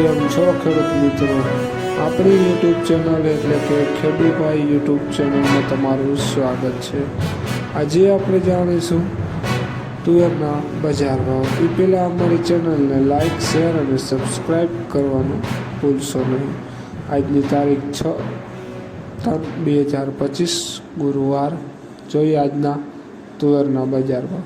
કેમ છો ખેડૂત મિત્રો. આપણી યુટ્યુબ ચેનલ એટલે કે ખેડૂભાઈ યુટ્યુબ ચેનલમાં તમારું સ્વાગત છે. આજે આપણે જાણીશું તુવેરના બજાર ભાવ. એ પહેલાં અમારી ચેનલને લાઇક શેર અને સબસ્ક્રાઈબ કરવાનું ભૂલશો નહીં. આજની તારીખ છ ત્રણ બે હજાર પચીસ, ગુરુવાર. જોઈએ આજના તુવેરના બજાર ભાવ.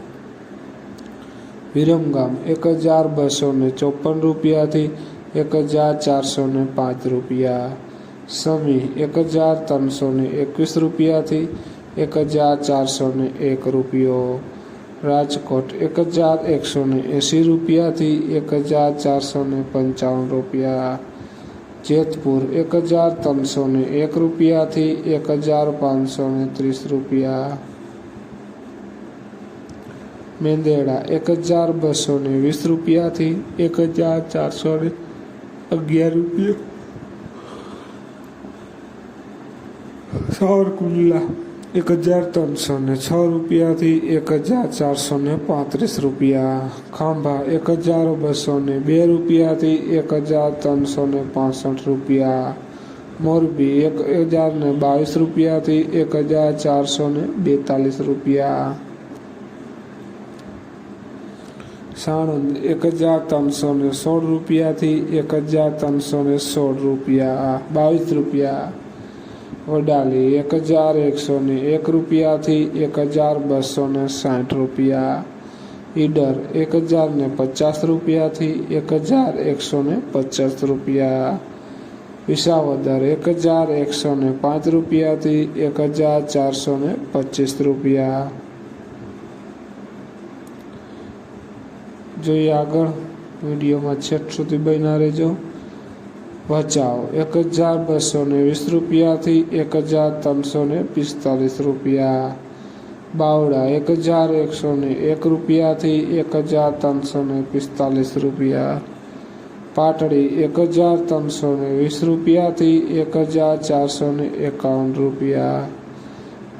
વિરમગામ એક હજાર બસો ને ચોપન રૂપિયાથી એક હજાર ચારસો ને પાંચ રૂપિયા. સમી, એક હજાર ત્રણસો ને એકવીસ રૂપિયાથી એક હજાર ચારસો ને એક રૂપિયો. રાજકોટ, એક હજાર એકસો ને એંસી રૂપિયાથી એક હજાર ચારસો ને પંચાવન રૂપિયા. જેતપુર, એક હજાર ત્રણસો ને એક રૂપિયાથી એક હજાર પાંચસો ને ત્રીસ રૂપિયા. મેંદેડા, એક હજાર બસો ને વીસ રૂપિયાથી એક હજાર ચારસો ને અગિયાર રૂપિયા. સાવરકુંડલા એક હજાર ત્રણસો ને છ રૂપિયાથી એક હજાર ચારસો ને પાંત્રીસ રૂપિયા. ખાંભા એક હજાર બસો ને બે રૂપિયાથી એક હજાર ત્રણસો ને પાસઠ રૂપિયા. મોરબી એક હજાર ને બાવીસ રૂપિયાથી એક હજાર ચારસો ને બેતાલીસ રૂપિયા. સાણંદ એક હજાર ત્રણસો ને સોળ રૂપિયાથી એક હજાર ત્રણસો ને સોળ રૂપિયા બાવીસ રૂપિયા. વડાલી એક હજાર એકસો ને એક રૂપિયાથી એક હજાર બસો ને સાઠ રૂપિયા. ઈડર એક હજાર ને પચાસ રૂપિયાથી એક હજાર એકસો ને પચાસ રૂપિયા. વિસાવદર એક હજાર એકસો ને પાંચ રૂપિયાથી એક હજાર ચારસો ને પચીસ રૂપિયા. જોઈએ આગળ. વિડીયોમાં છેટ સુધી બન્યા રહેજો. બચાવ એક હજાર બસો ને વીસ રૂપિયાથી એક હજાર ત્રણસો ને પિસ્તાલીસ રૂપિયા. બાવડા એક હજાર એકસો ને એક રૂપિયાથી એક હજાર ત્રણસો ને પિસ્તાલીસ રૂપિયા. પાટડી. એક હજાર ત્રણસો ને વીસ રૂપિયાથી એક હજાર ચારસો ને એકાવન રૂપિયા.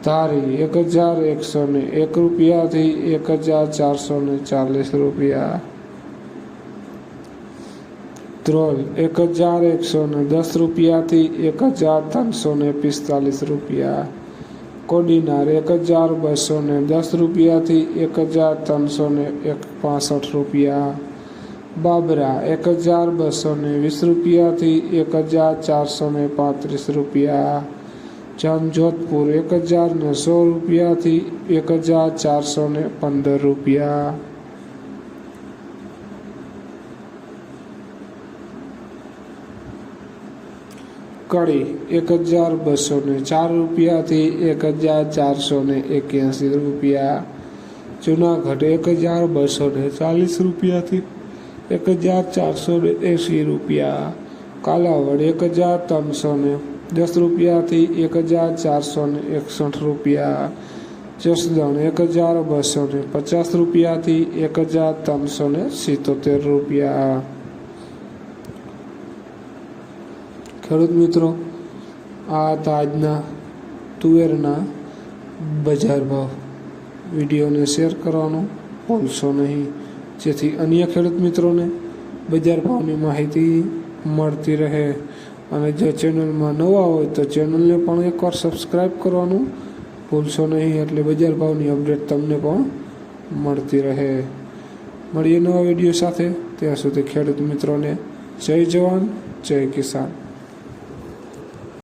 ધારી એક હજાર એકસો ને એક રૂપિયાથી એક હજાર ચારસો ને ચાલીસ રૂપિયા. ત્રણ એક હજાર એકસો ને દસ રૂપિયાથી એક હજાર ત્રણસો ને પિસ્તાલીસ રૂપિયા. કોડીનાર એક હજાર બસો ને દસ રૂપિયાથી એક હજાર ત્રણસો ને એક પાસઠ રૂપિયા. બાબરા એક હજાર બસો ને વીસ રૂપિયાથી એક હજાર ચારસો ને પાંત્રીસ રૂપિયા. જામજોધપુર એક હજાર સો રૂપિયાથી એક હજાર ચારસો ને પંદર રૂપિયા. કડી એક હજાર બસો ને ચાર રૂપિયાથી એક હજાર ચારસો ને એક્યાસી રૂપિયા. જુનાગઢ એક હજાર બસો ને ચાલીસ રૂપિયાથી એક હજાર ચારસો ને એંસી રૂપિયા. કાલાવડ એક હજાર ત્રણસો ને દસ રૂપિયાથી એક હજાર ચારસો ને એકસઠ રૂપિયા. જસદણ એક હજાર બસો ને પચાસ રૂપિયાથી એક હજાર ત્રણસો ને સિત્તોતેર રૂપિયા. ખેડૂત મિત્રો, આ હતા આજના તુવેરના બજાર ભાવ. વિડીયોને શેર કરવાનું ભૂલશો નહીં. જેથી અન્ય ખેડૂત મિત્રોને બજાર ભાવની માહિતી મળતી રહે. અને જો ચેનલમાં નવા હોય તો ચેનલને પણ એકવાર સબસ્ક્રાઈબ કરવાનું ભૂલશો નહીં, એટલે બજાર ભાવની અપડેટ તમને પણ મળતી રહે. મળીએ નવા વીડિયો સાથે. ત્યાં સુધી ખેડૂત મિત્રોને જય જવાન, જય કિસાન.